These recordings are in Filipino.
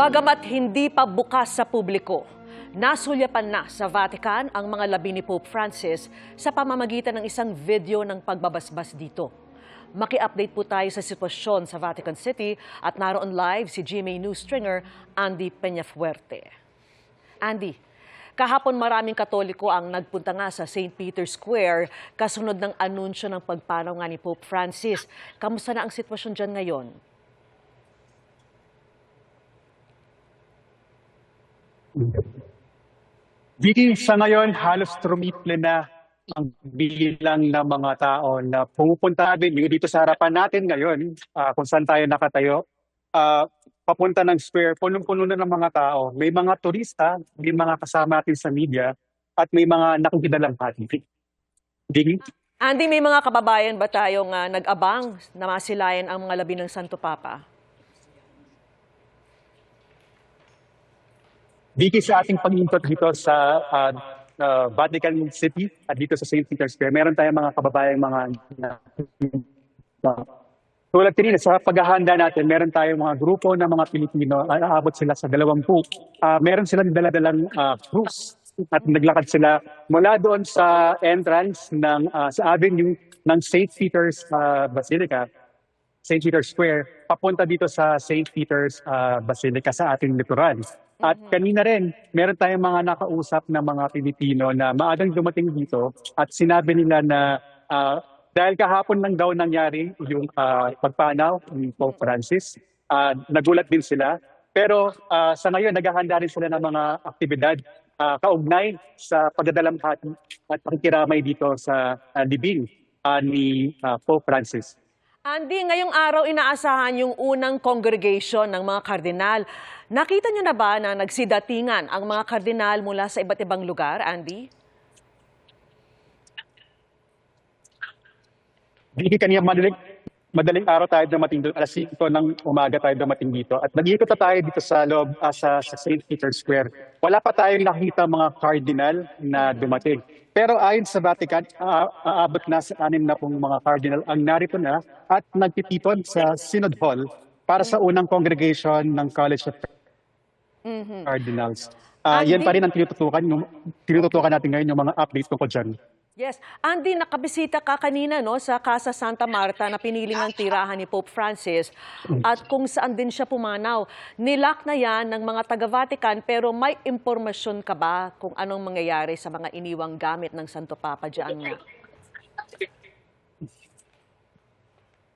Bagamat hindi pa bukas sa publiko, nasulyapan na sa Vatican ang mga labi ni Pope Francis sa pamamagitan ng isang video ng pagbabasbas dito. Maki-update po tayo sa sitwasyon sa Vatican City at naroon live si GMA News stringer Andy Peñafuerte. Andy, kahapon maraming katoliko ang nagpunta nga sa St. Peter's Square kasunod ng anunsyo ng pagpanaw nga ni Pope Francis. Kamusta na ang sitwasyon dyan ngayon? Vicky, sa ngayon, halos trumiple na ang bilang ng mga tao na pumupunta din dito sa harapan natin ngayon, ah, kung saan tayo nakatayo, ah, papunta ng square, punong-puno na ng mga tao. May mga turista, may mga kasama natin sa media, at may mga nakikidalang pati. Vicky? Andy, may mga kababayan ba tayong ah, nag-abang na masilayan ang mga labi ng Santo Papa? Vicky, sa ating pag-input dito sa ah, ah, Vatican City at dito sa St. Peter's Square, meron tayong mga kababayan mga tulad kanina, sa paghahanda natin, meron tayong mga grupo ng mga Pilipino, ay aabot sila sa dalawampu. Ah, meron silang daladalang uh, cruise at naglakad sila mula doon sa entrance ng ah, sa avenue ng St. Peter's ah, Basilica, St. Peter's Square, papunta dito sa St. Peter's ah, Basilica sa ating likuran. At kanina rin, meron tayong mga nakausap na mga Pilipino na maagang dumating dito at sinabi nila na ah, dahil kahapon lang daw nangyari yung ah, pagpanaw ni Pope Francis, ah, nagulat din sila. Pero ah, sa ngayon, naghahanda rin sila ng mga aktibidad ah, kaugnay sa pagdadalamhati at pakikiramay dito sa ah, libing ah, ni ah, Pope Francis. Andy, ngayong araw inaasahan yung unang congregation ng mga kardinal. Nakita niyo na ba na nagsidatingan ang mga kardinal mula sa iba't ibang lugar, Andy? Hindi kanina madaling, madaling araw tayo dumating doon. Alas 5 ng umaga tayo dumating dito. At nag-iikot na tayo dito sa loob, ah, sa, sa St. Peter's Square. Wala pa tayong nakita mga cardinal na dumating. Pero ayon sa Vatican, ah, aabot na sa anim na pong mga cardinal ang narito na at nagtitipon sa Synod Hall para sa unang congregation ng College of Cardinals. Ah, yan pa rin ang tinututukan, yung, tinututukan natin ngayon yung mga updates tungkol dyan. Yes. Andy, nakabisita ka kanina no, sa Casa Santa Marta na piniling ang tirahan ni Pope Francis at kung saan din siya pumanaw. Nilak na yan ng mga taga-Vatican pero may impormasyon ka ba kung anong mangyayari sa mga iniwang gamit ng Santo Papa dyan nga?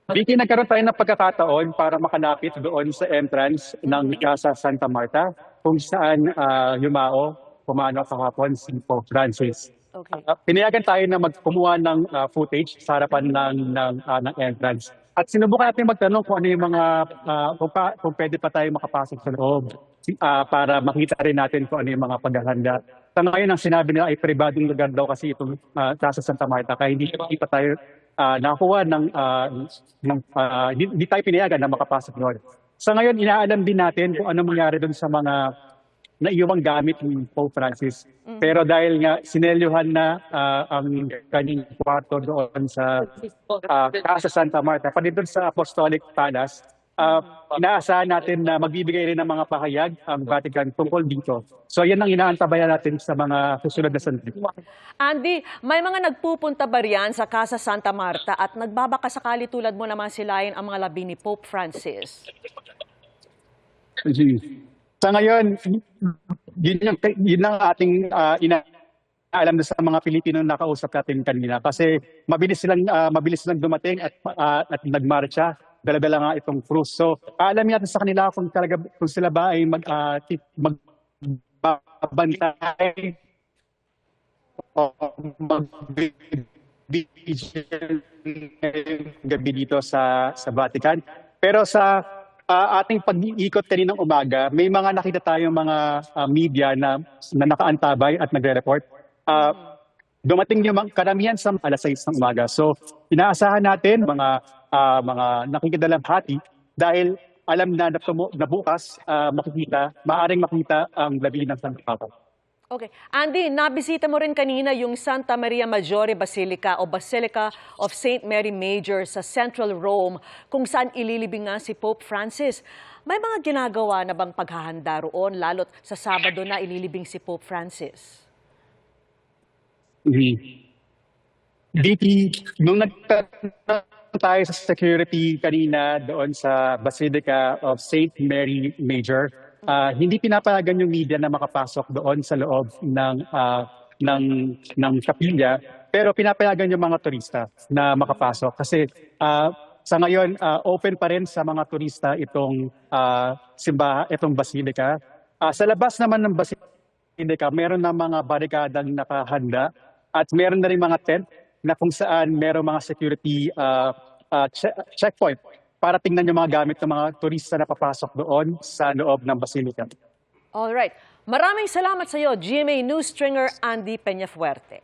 Vicky, nagkaroon tayo ng pagkakataon para makalapit doon sa entrance ng Casa Santa Marta kung saan ah, yumao, pumano kahapon si Pope Francis. Okay. Ah, pinayagan tayo na magkumuha ng ah, footage sa harapan ng, ng, ah, ng entrance. At sinubukan natin magtanong kung ano yung mga, ah, kung, pa, kung pwede pa tayo makapasok sa loob ah, para makita rin natin kung ano yung mga paghahanda. Sa ngayon, ang sinabi nila ay pribadong lugar daw kasi itong uh, Casa Santa Marta. Kaya hindi, hindi pa tayo ah, nakakuha ng, ah, ng ah, hindi, hindi tayo pinayagan na makapasok doon. Sa ngayon, inaalam din natin kung ano mangyari doon sa mga naiiwang gamit ni Pope Francis. Pero dahil nga sinelyuhan na ah, ang kanyang kwarto doon sa ah, Casa Santa Marta, pati doon sa Apostolic Palace, ah, inaasahan natin na magbibigay rin ng mga pahayag ang Vatican tungkol dito. So yan ang inaantabayan natin sa mga susunod na sandali. Andy, may mga nagpupunta ba riyan sa Casa Santa Marta at nagbabaka sakali tulad mo naman silayan ang mga labi ni Pope Francis? Sa ngayon, yun, yung, yun ang ating uh, ina alam na sa mga Pilipino na nakausap natin kanina kasi mabilis silang ah, mabilis silang dumating at ah, at nagmarcha dala-dala nga itong cruise. So, alam natin sa kanila kung talaga kung sila ba ay mag uh, magbabantay o mag gabi dito sa sa Vatican. Pero sa ah, ating pag-iikot kaninang umaga, may mga nakita tayong mga ah, media na, na nakaantabay at nagre-report. Ah, dumating yung karamihan sa alas 6 ng umaga. So, inaasahan natin mga ah, mga nakikidalamhati dahil alam na na, na bukas ah, makikita, maaring makita ang labi ng Santo Papa. Okay. Andy, nabisita mo rin kanina yung Santa Maria Maggiore Basilica o Basilica of St. Mary Major sa Central Rome kung saan ililibing nga si Pope Francis. May mga ginagawa na bang paghahanda roon lalo't sa Sabado na ililibing si Pope Francis? Mhm. DP, nung nagtatanong tayo sa security kanina doon sa Basilica of St. Mary Major, ah, hindi pinapayagan yung media na makapasok doon sa loob ng ah, ng ng kapilya, pero pinapayagan yung mga turista na makapasok kasi ah, sa ngayon ah, open pa rin sa mga turista itong ah, simbahan, itong basilica. Ah, sa labas naman ng basilica, meron na mga barikadang nakahanda at meron na rin mga tent na kung saan meron mga security uh, uh, che- checkpoint para tingnan yung mga gamit ng mga turista na papasok doon sa loob ng basilica. All right. Maraming salamat sa iyo, GMA News Stringer Andy Peñafuerte.